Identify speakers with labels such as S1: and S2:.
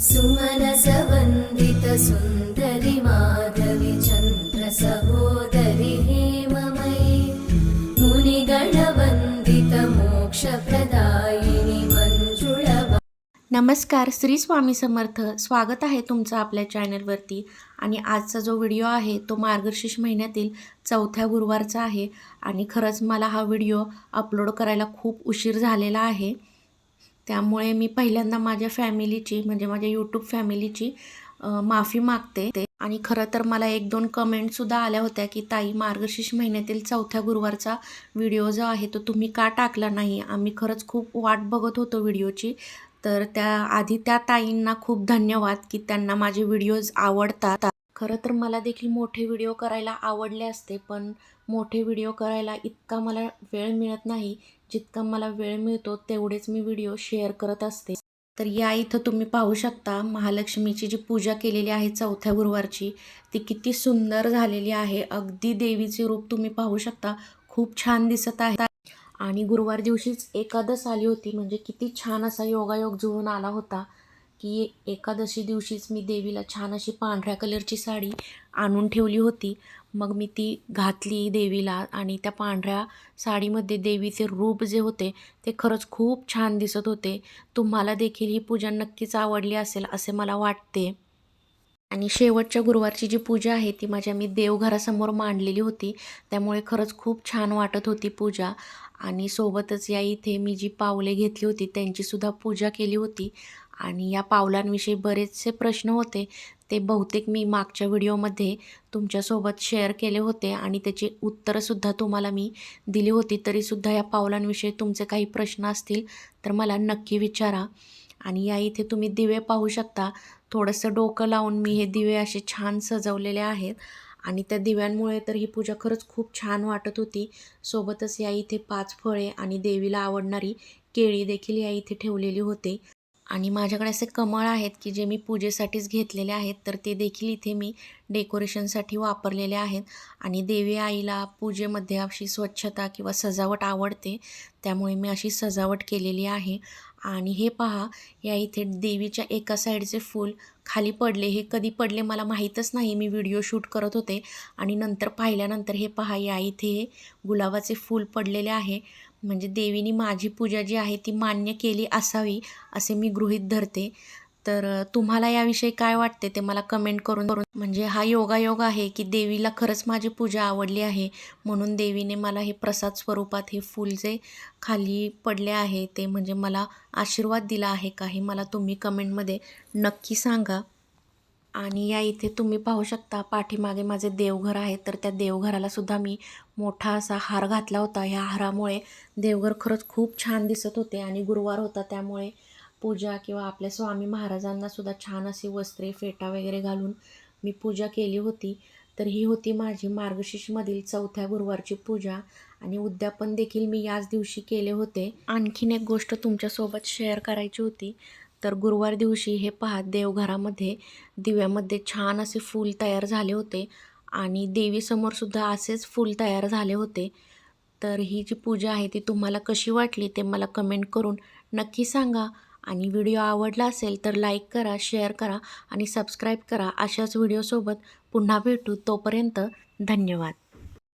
S1: सुमनसवन्दितसुन्दरि माधवि चन्द्रसहोदरि हेममयि। मुनिगणवन्दितमोक्षप्रदायिनि मञ्जुळव।
S2: नमस्कार श्री स्वामी समर्थ. स्वागत आहे तुमचं आपल्या चॅनलवरती. आणि आजचा जो व्हिडिओ आहे तो मार्गशीर्ष महिन्यातील चौथ्या गुरुवारचा आहे. आणि खरंच मला हा व्हिडिओ अपलोड करायला खूप उशीर झालेला आहे. त्यामुळे मी पहिल्यांदा माझ्या फॅमिलीची म्हणजे माझ्या यूट्यूब फॅमिलीची माफी मागते. ते आणि खरं तर मला एक दोन कमेंटसुद्धा आल्या होत्या की ताई मार्गशीर्ष महिन्यातील चौथ्या गुरुवारचा व्हिडिओ जो आहे तो तुम्ही का टाकला नाही? आम्ही खरंच खूप वाट बघत होतो व्हिडिओची तर त्या आधी त्या ताईंना खूप धन्यवाद की त्यांना माझे व्हिडिओज आवडतात. खरं तर मला देखील मोठे व्हिडिओ करायला आवडले असते पण मोठे व्हिडिओ करायला इतका मला वेळ मिळत नाही जितका मला वेळ मिळतो तेवढेच मी व्हिडिओ शेअर करत असते. तर या इथं तुम्ही पाहू शकता महालक्ष्मीची जी पूजा केलेली आहे चौथ्या गुरुवारची ती किती सुंदर झालेली आहे. अगदी देवीचे रूप तुम्ही पाहू शकता खूप छान दिसत आहे. आणि गुरुवार दिवशीच एकादश आली होती म्हणजे किती छान असा योगायोग जुळून आला होता. की एकादशी दिवशीच मी देवीला छान अशी पांढऱ्या कलरची साडी आणून ठेवली होती. मग मी ती घातली देवीला आणि त्या पांढऱ्या साडीमध्ये देवीचे रूप जे होते ते खरंच खूप छान दिसत होते. तुम्हाला देखील ही पूजा नक्कीच आवडली असेल असे मला वाटते. आणि शेवटच्या गुरुवारची जी पूजा आहे ती माझ्या मी देवघरासमोर मांडलेली होती. त्यामुळे खरंच खूप छान वाटत होती पूजा. आणि सोबतच या इथे मी जी पावले घेतली होती त्यांचीसुद्धा पूजा केली होती. आणि या पावलांविषयी बरेचसे प्रश्न होते. ते बहुतेक मी मागच्या व्हिडिओमध्ये तुमच्यासोबत शेअर केले होते आणि त्याची उत्तरंसुद्धा तुम्हाला मी दिली होती. तरीसुद्धा या पावलांविषयी तुमचे काही प्रश्न असतील तर मला नक्की विचारा. आणि या इथे तुम्ही दिवे पाहू शकता. थोडंसं डोकं लावून मी हे दिवे असे छान सजवलेले आहेत. आणि त्या दिव्यांमुळे तर ही पूजा खरंच खूप छान वाटत होती. सोबतच या इथे पाच फळे आणि देवीला आवडणारी केळी देखील या इथे ठेवलेली होते. आणि माझ्याकडे असे कमळ आहेत की जे मी पूजेसाठीच घेतलेले आहेत तर ते देखील इथे मी डेकोरेशनसाठी वापरलेले आहेत. आणि देवी आईला पूजेमध्ये अशी स्वच्छता किंवा सजावट आवडते त्यामुळे मी अशी सजावट केलेली आहे. आणि हे पहा या इथे देवीच्या एका साईडचे फूल खाली पडले. हे कधी पडले मला माहीतच नाही. मी व्हिडिओ शूट करत होते. आणि नंतर पाहिल्यानंतर हे पहा या इथे हे गुलाबाचे फूल पडलेले आहे. म्हणजे देवीनी माझी पूजा जी आहे ती मान्य केली असावी असे मी गृहीत धरते. तर तुम्हाला याविषयी काय वाटते ते मला कमेंट करून करून म्हणजे हा योगायोग आहे की देवीला खरंच माझी पूजा आवडली आहे म्हणून देवीने मला हे प्रसाद स्वरूपात हे फूल जे खाली पडले आहे ते म्हणजे मला आशीर्वाद दिला आहे का हे मला तुम्ही कमेंटमध्ये नक्की सांगा. आणि या इथे तुम्ही पाहू शकता पाठीमागे माझे देवघर आहे. तर त्या देवघराला सुद्धा मी मोठा असा हार घातला होता. ह्या हारामुळे देवघर खरंच खूप छान दिसत होते आणि गुरुवार होता. त्यामुळे पूजा किंवा आपल्या स्वामी महाराजांना सुद्धा छान अशी वस्त्रे फेटा वगैरे घालून मी पूजा केली होती. तर ही होती माझी मार्गशीर्षमधील चौथ्या गुरुवारची पूजा आणि उद्यापन देखील मी याच दिवशी केले होते. आणखीन एक गोष्ट तुमच्यासोबत शेअर करायची होती. तर गुरुवार दिवशी हे पहा देवघरामध्ये दिव्यामध्ये छान असे फूल तयार झाले होते आणि देवीसमोरसुद्धा असेच फूल तयार झाले होते. तर ही जी पूजा आहे ती तुम्हाला कशी वाटली ते मला कमेंट करून नक्की सांगा आणि व्हिडिओ आवडला असेल तर लाईक करा शेअर करा आणि सबस्क्राईब करा. अशाच व्हिडिओसोबत पुन्हा भेटू. तोपर्यंत धन्यवाद.